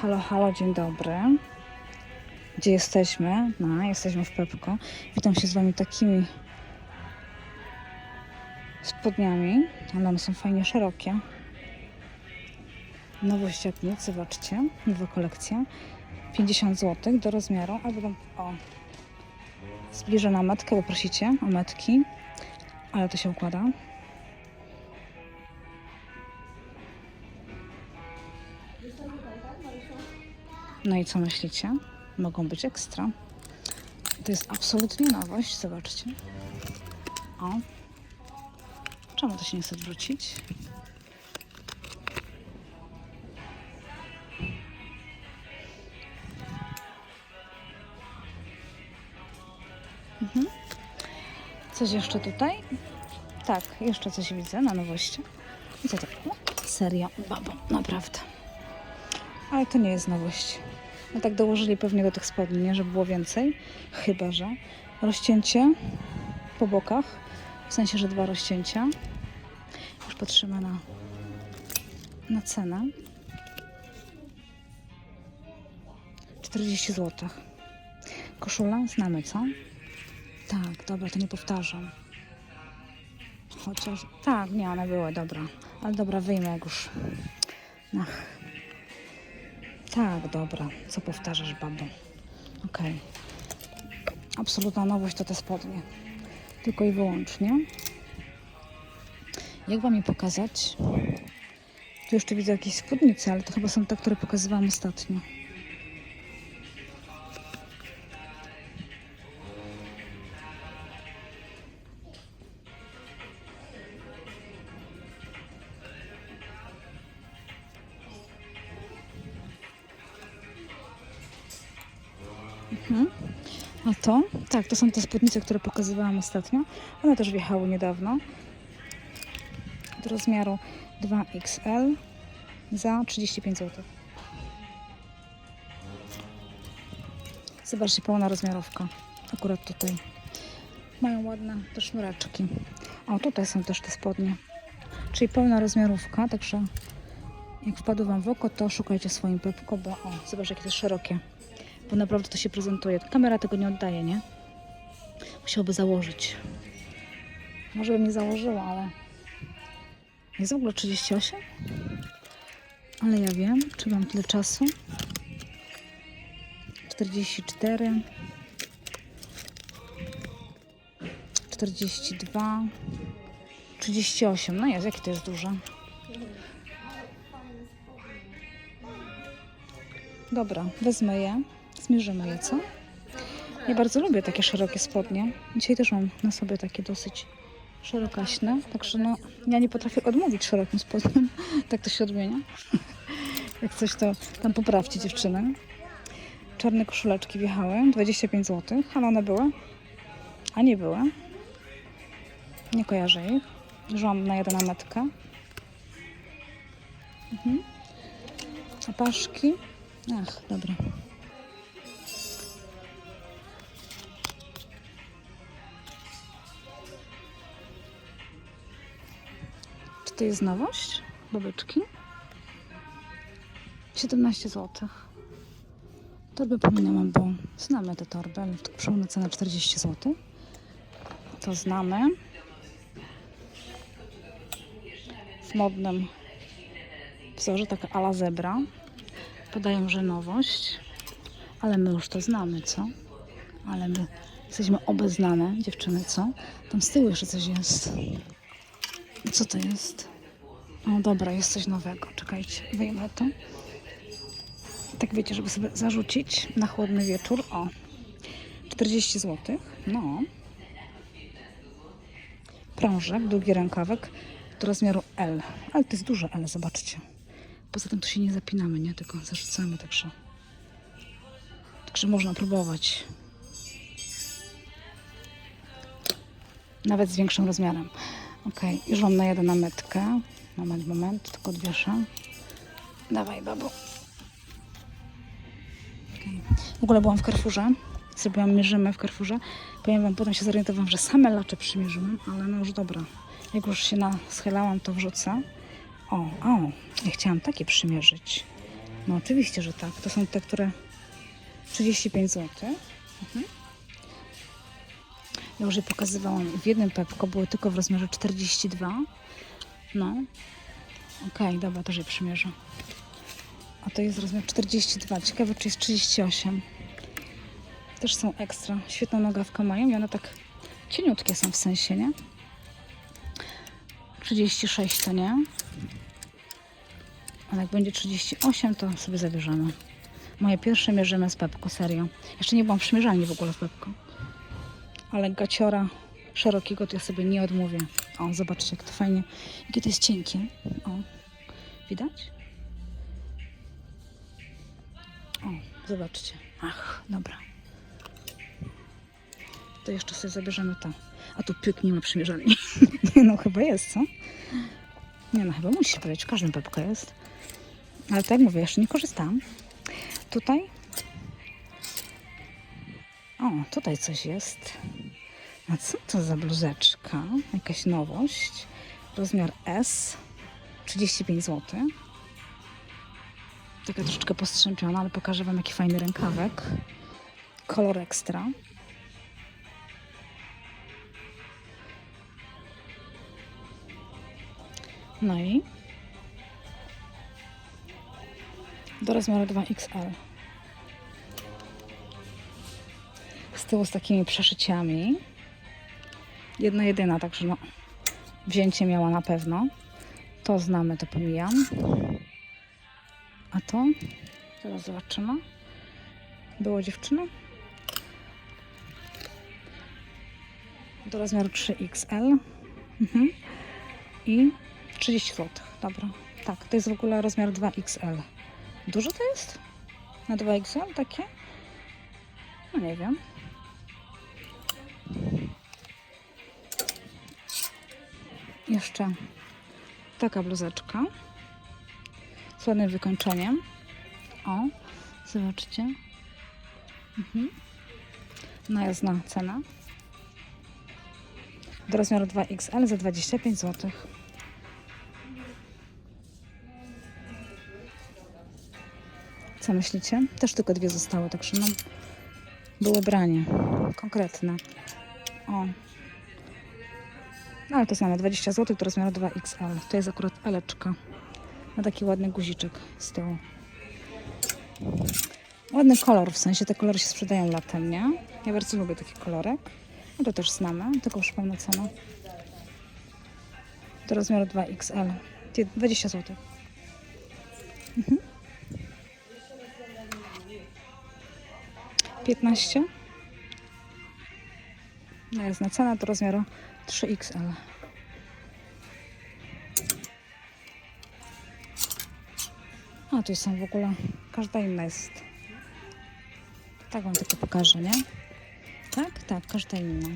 Halo, halo, dzień dobry. Gdzie jesteśmy? No, jesteśmy w Pepko. Witam się z Wami takimi spodniami, ale one są fajnie szerokie. Nowość jak nic, zobaczcie. Nowa kolekcja. 50 zł do rozmiaru, albo tam, o, zbliżę na metkę, bo prosicie o metki, ale to się układa. No i co myślicie? Mogą być ekstra. To jest absolutnie nowość, zobaczcie. O. Czemu to się nie chce wrzucić? Mhm. Coś jeszcze tutaj? Tak, jeszcze coś widzę na nowości. I co to? O, Seria babo, naprawdę. Ale to nie jest nowość. No tak dołożyli pewnie do tych spodni, nie? żeby było więcej. Chyba, że rozcięcie po bokach. W sensie, że dwa rozcięcia. Już patrzymy na, na cenę. 40 zł. Koszula? Znamy, co? Tak, dobra, to nie powtarzam. Chociaż... Tak, nie, one były, dobra. Ale dobra, wyjmę jak już... Ach. Tak, dobra. Co powtarzasz, babo? Okej. Absolutna nowość to te spodnie. Tylko i wyłącznie. Jak wam je pokazać? Tu jeszcze widzę jakieś spódnice, ale to chyba są te, które pokazywałam ostatnio. A to? Tak, to są te spódnice, które pokazywałam ostatnio. One też wjechały niedawno. Do rozmiaru 2XL za 35 zł. Zobaczcie, pełna rozmiarówka. Akurat tutaj. Mają ładne te sznureczki. O, tutaj są też te spodnie. Czyli pełna rozmiarówka, także jak wpadł Wam w oko, to szukajcie swoim pepko, bo o, zobacz jakie to szerokie bo naprawdę to się prezentuje. Kamera tego nie oddaje, nie? Musiałby założyć. Może bym nie założyła, ale jest w ogóle 38? Ale ja wiem, czy mam tyle czasu. 44 42 38, no jest, jakie to jest duże. Dobra, wezmę je. Zmierzymy je, co? Ja bardzo lubię takie szerokie spodnie. Dzisiaj też mam na sobie takie dosyć szerokaśne, także no, ja nie potrafię odmówić szerokim spodniom. tak to się odmienia. Jak coś, to tam poprawcie dziewczyny. Czarne koszuleczki wjechały, 25 zł, ale one były, a nie były. Nie kojarzę ich. Żyłam na jeden na metkę. Mhm. A paszki? Ach, dobra. To jest nowość? Babeczki? 17 zł. Torby pominęłam, bo znamy te torby, ale przypomnę cenę 40 zł. To znamy. W modnym wzorze, taka ala zebra. Podają, że nowość, ale my już to znamy, co? Ale my jesteśmy obeznane, dziewczyny, co? Tam z tyłu jeszcze coś jest. Co to jest? O, dobra, jest coś nowego. Czekajcie, wyjmę to. Tak wiecie, żeby sobie zarzucić na chłodny wieczór. O, 40 zł. No. Prążek, długi rękawek do rozmiaru L. Ale to jest duże L, zobaczcie. Poza tym tu się nie zapinamy, nie? Tylko zarzucamy, także... Także można próbować. Nawet z większym rozmiarem. Ok, już mam na jeden na metkę. Moment, moment, tylko odwieszę. Dawaj, babu. Okej. W ogóle byłam w Carrefourze. Zrobiłam mierzymy w Carrefourze. Powiem Wam, potem się zorientowałam, że same lacze przymierzyłam, ale no już dobra. Jak już się naschylałam, to wrzucę. O, o, ja chciałam takie przymierzyć. No oczywiście, że tak. To są te, które 35 zł. Mhm. Ja już je pokazywałam. W jednym pepko były tylko w rozmiarze 42. No. Okej, dobra, też je przymierzę. A to jest rozmiar 42. Ciekawe, czy jest 38. Też są ekstra. Świetną nogawkę mają i one tak cieniutkie są w sensie, nie? 36 to nie. Ale jak będzie 38, to sobie zabierzemy. Moje pierwsze mierzymy z Pepko, serio. Jeszcze nie byłam przymierzalni w ogóle w Pepko. Ale gaciora szerokiego to ja sobie nie odmówię. O, zobaczcie, jak to fajnie. Jakie to jest cienkie. O, widać? O, zobaczcie. Ach, dobra. To jeszcze sobie zabierzemy to. A tu pyk nie ma przymierzalni. No, chyba jest, co? Nie no, chyba musi być. W każdym pepko jest. Ale tak jak mówię, jeszcze nie korzystałam. Tutaj. O, tutaj coś jest. A co to za bluzeczka? Jakaś nowość. Rozmiar S. 35 zł. Taka troszeczkę postrzępiona, ale pokażę Wam jaki fajny rękawek. Kolor ekstra. No i do rozmiaru 2XL. Z tyłu z takimi przeszyciami. Jedna jedyna, także no wzięcie miała na pewno. To znamy, to pomijam. A to? Zaraz zobaczymy. Było dziewczyna? Do rozmiaru 3XL. Mhm. I 30 zł. Dobra. Tak, to jest w ogóle rozmiar 2XL. Dużo to jest? Na 2XL takie? No nie wiem. Jeszcze taka bluzeczka z ładnym wykończeniem. O, zobaczcie. Mhm. Najazna cena. Do rozmiaru 2XL za 25 zł. Co myślicie? Też tylko dwie zostały, także no było branie konkretne. O. No ale to samo, 20 zł to rozmiar 2XL. To jest akurat eleczka. Ma taki ładny guziczek z tyłu. Ładny kolor, w sensie te kolory się sprzedają latem, nie? Ja bardzo lubię taki kolorek. No to też znamy, tylko przypomnę cenę. Do rozmiaru 2XL. 20 zł. Mhm. 15. No jest na cena do rozmiaru 3XL. A tu są w ogóle, każda inna jest. Tak wam tylko pokażę, nie? Tak, tak, każda inna.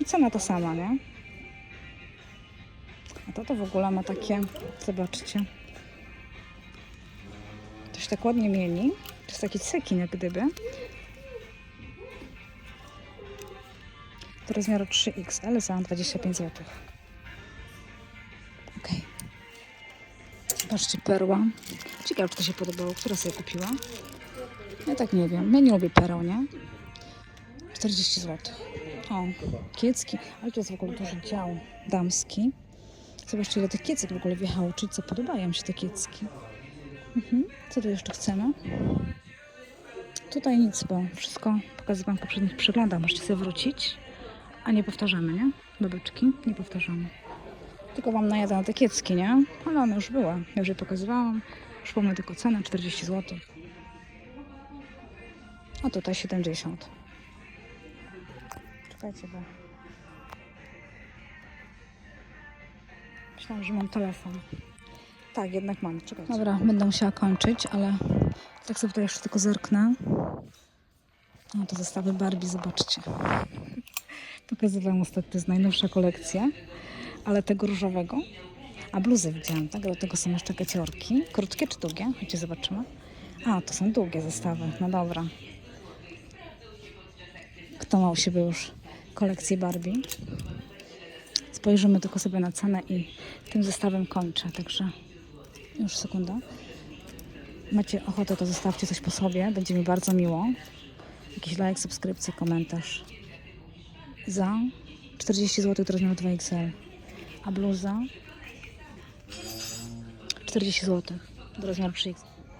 I cena ta sama, nie? A to to w ogóle ma takie, zobaczcie. To się tak ładnie mieni. To jest taki cekin jak gdyby. Rozmiaru 3XL za 25 zł. Ok. Zobaczcie, perła. Ciekawe, czy to się podobało. Która sobie kupiła? Ja tak nie wiem. Ja nie lubię pereł, nie? 40 zł. O, kiecki. Ale to jest w ogóle duży dział damski. Zobaczcie, ile tych kiecek w ogóle wjechało. Czy co podobają się te kiecki? Mhm. Co tu jeszcze chcemy? Tutaj nic, bo wszystko pokazywałam w poprzednich przeglądach. Możecie sobie wrócić. A nie powtarzamy, nie? Babeczki, nie powtarzamy. Tylko wam najadę te kiecki, nie? Ale ona już była. Ja już je pokazywałam. Już pomnę tylko cenę, 40 zł. A tutaj 70. Czekajcie, bo... Myślałam, że mam telefon. Tak, jednak mam. Czekajcie. Dobra, będę musiała kończyć, ale tak sobie tutaj jeszcze tylko zerknę. No to zestawy Barbie, zobaczcie. Pokazywałam ostatnio, to jest najnowsza kolekcja, ale tego różowego. A bluzy widziałam, tak? Do tego są jeszcze gaciorki. Krótkie czy długie? Chodźcie, zobaczymy. A, to są długie zestawy. No dobra. Kto ma u siebie już kolekcję Barbie? Spojrzymy tylko sobie na cenę i tym zestawem kończę, także już sekunda. macie ochotę, to zostawcie coś po sobie. Będzie mi bardzo miło. Jakiś like, subskrypcja, komentarz. Za 40 zł to rozmiar 2XL. A bluza 40 zł do rozmiaru 3X.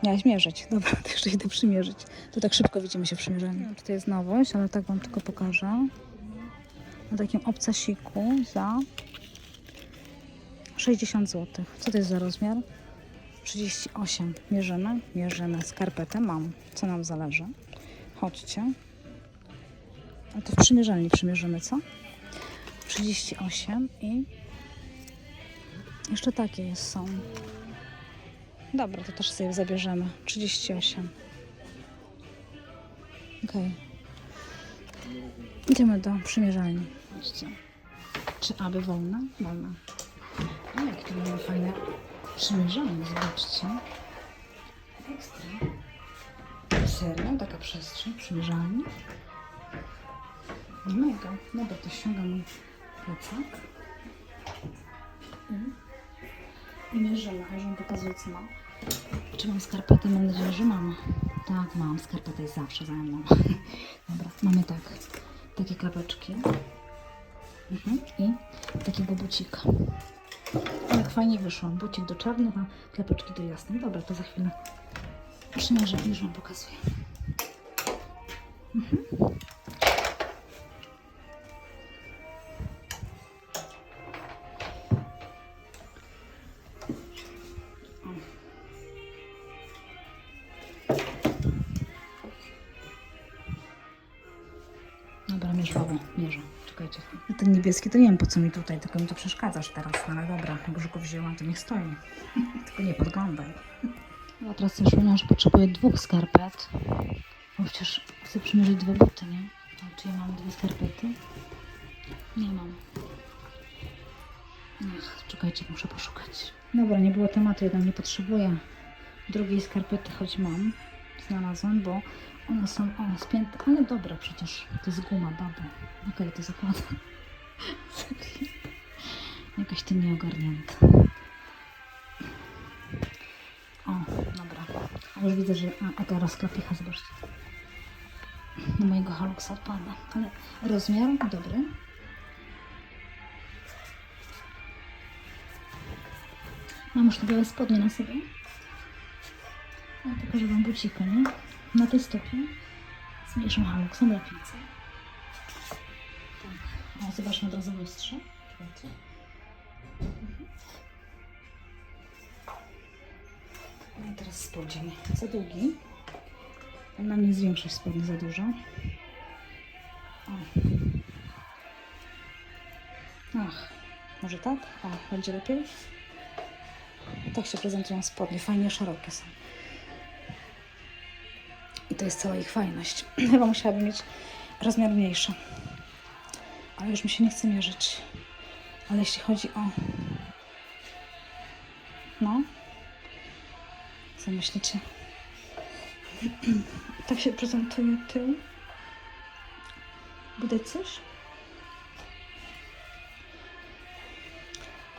Miałaś mierzyć. Dobra, to jeszcze idę przymierzyć. To tak szybko widzimy się w przymierzeniu. Czy to jest nowość, ale tak Wam tylko pokażę. Na takim obcasiku za 60 zł. Co to jest za rozmiar? 38. Mierzymy, mierzymy. Skarpetę mam. Co nam zależy? Chodźcie. A to w przymierzalni przymierzymy, co? 38 i jeszcze takie jest, są. Dobra, to też sobie zabierzemy. 38. Okej. Idziemy do przymierzalni. Chodźcie. Czy aby wolna? Wolna. A jakie tu mamy fajne przymierzalnie, zobaczcie. Ekstra. Serio? Taka przestrzeń przymierzalni? Mega. Dobra, to ściągam mój plecak. I, i mierzymy, a już wam pokazuję co mam. Czy mam skarpetę? Mam nadzieję, że mam. Tak, mam. Skarpeta jest zawsze za mną. Dobra, mamy tak. Takie klapeczki. Mhm. I takiego bucika. Jak fajnie wyszło. Bucik do czarnych, a klapeczki do jasnych. Dobra, to za chwilę przymierzę i już wam pokazuję. Dobra, Czekajcie. No ten niebieski to nie wiem po co mi tutaj, tylko mi to przeszkadzasz teraz. No ale dobra, jak już go wzięłam, to niech stoi. tylko nie podglądaj. Ja teraz sobie przypomniałam, że potrzebuję dwóch skarpet. Bo przecież chcę przymierzyć dwa buty, nie? A czy ja mam dwie skarpety? Nie mam. Ach, czekajcie, muszę poszukać. Dobra, nie było tematu, jednak nie potrzebuję drugiej skarpety, choć mam. Znalazłam, bo one są o, spięte, ale dobra przecież. To jest guma, baba. Okej, to zakładam. Jakaś ty nieogarnięta. O, dobra. A już widzę, że a, taka rozklapicha, zobaczcie. Do mojego haluksa odpada. Ale rozmiar dobry. Mam już te białe spodnie na sobie. Ja pokażę Wam bucika, nie? Na tej stopie zmniejszą haluksem lepicy. Tak. O, zobaczmy od razu lustrze. Czekajcie. No i teraz spodnie. Za długi. Na mnie zwiększa spodnie za dużo. O. Ach, może tak? O, będzie lepiej? Tak się prezentują spodnie. Fajnie szerokie są. I to jest cała ich fajność. Chyba musiałabym mieć rozmiar mniejszy. Ale już mi się nie chce mierzyć. Ale jeśli chodzi o... No. Co myślicie? tak się prezentuje tył. Widać coś?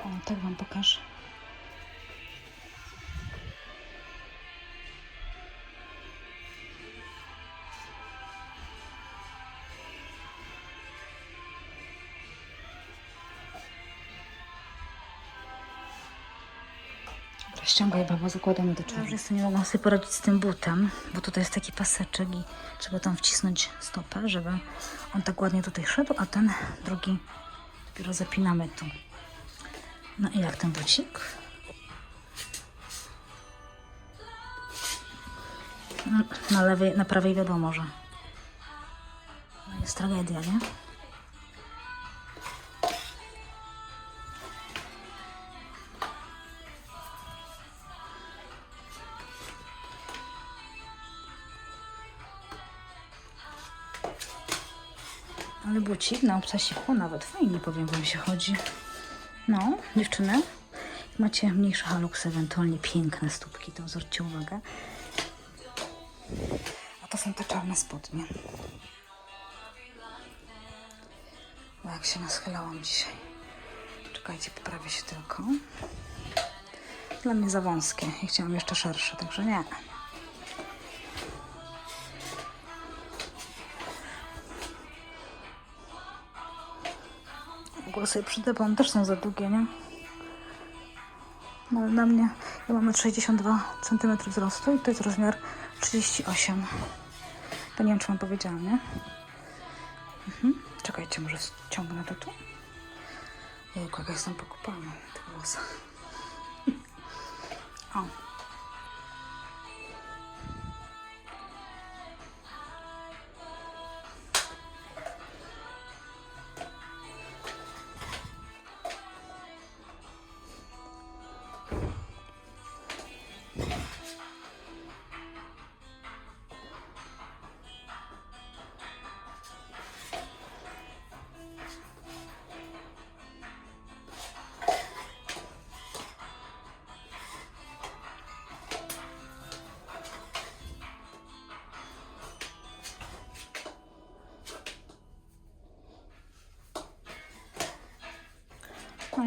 O, tak Wam pokażę. Ściągaj babo, zakładamy do czarnych. Ja już nie mogłam sobie poradzić z tym butem, bo tutaj jest taki paseczek i trzeba tam wcisnąć stopę, żeby on tak ładnie tutaj szedł, a ten drugi dopiero zapinamy tu. No i jak ten bucik? No, Na lewej, na prawej wiadomo, że jest tragedia, nie? Bucik na obcasiku nawet fajnie, powiem wam się chodzi. No, dziewczyny, macie mniejsze haluksy, ewentualnie piękne stópki, to zwróćcie uwagę. A to są te czarne spodnie. Bo jak się naschylałam dzisiaj. Czekajcie, poprawię się tylko. Dla mnie za wąskie. Ja chciałam jeszcze szersze, także nie. Sobie przyda, bo one też są za długie, nie? No na mnie, ja mam 62 cm wzrostu i to jest rozmiar 38. To nie wiem, czy wam powiedziałam, nie? Mhm. Czekajcie, może ściągnę to tu. Jejku, jestem pokopana w tych. O.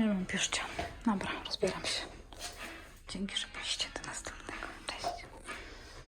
nie wiem, piszcie. Dobra, rozbieram się. Dzięki, że byliście.